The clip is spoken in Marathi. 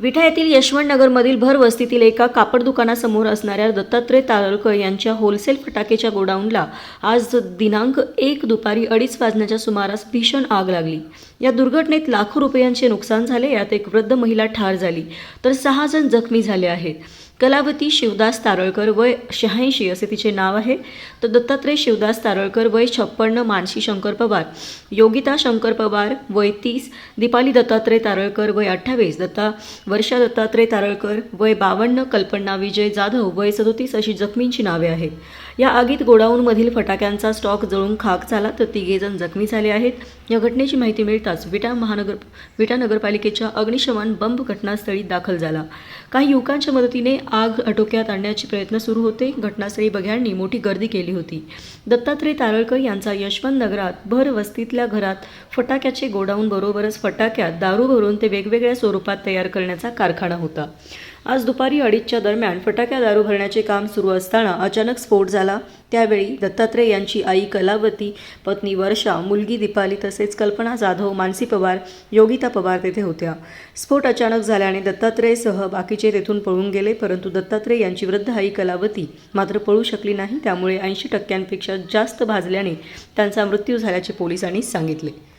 विठा येथील यशवंत नगरमधील भर वस्तीतील एका कापड दुकानासमोर असणाऱ्या दत्तात्रय तारळकर यांच्या होलसेल फटाकेच्या गोडाऊनला आज दिनांक एक दुपारी अडीच वाजण्याच्या सुमारास भीषण आग लागली. या दुर्घटनेत लाखो रुपयांचे नुकसान झाले यात एक वृद्ध महिला ठार झाली तर सहा जण जखमी झाले आहेत. कलावती शिवदास तारळकर वय शहाऐंशी असे तिचे नाव आहे. तर दत्तात्रय शिवदास तारळकर वय छप्पन्न मानसी शंकर पवार. योगिता शंकर पवार वय तीस दीपाली दत्तात्रय तारळकर वय अठ्ठावीस दत्ता वर्षा दत्तात्रय तारळकर वय बावन्न कल्पना विजय जाधव वय सदोतीस अशी जखमींची नावे आहेत. या आगीत गोडाऊनमधील फटाक्यांचा स्टॉक जळून खाक झाला तर तिघेजण जखमी झाले आहेत. या घटनेची माहिती मिळताच विटा महानगर विटा नगरपालिकेच्या अग्निशमन बंब घटनास्थळी दाखल झाला. काही युवकांच्या मदतीने आग आटोक्यात आणण्याचे प्रयत्न सुरू होते. घटनास्थळी बघ्यांनी मोठी गर्दी केली होती. दत्तात्रय तारळकर यांचा यशवंत नगरात भर वस्तीतल्या घरात फटाक्याचे गोडाऊन बरोबरच फटाक्यात दारू भरून ते वेगवेगळ्या स्वरूपात तयार करण्याचा कारखाना होता. आज दुपारी अडीचच्या दरम्यान फटाक्या दारू भरण्याचे काम सुरू असताना अचानक स्फोट झाला. त्यावेळी दत्तात्रय यांची आई कलावती पत्नी वर्षा मुलगी दीपाली तसेच कल्पना जाधव मानसी पवार योगिता पवार तेथे होत्या. स्फोट अचानक झाल्याने दत्तात्रयसह बाकीचे तेथून पळून गेले परंतु दत्तात्रय यांची वृद्ध आई कलावती मात्र पळू शकली नाही. त्यामुळे ऐंशी टक्क्यांपेक्षा जास्त भाजल्याने त्यांचा मृत्यू झाल्याचे पोलिसांनी सांगितले.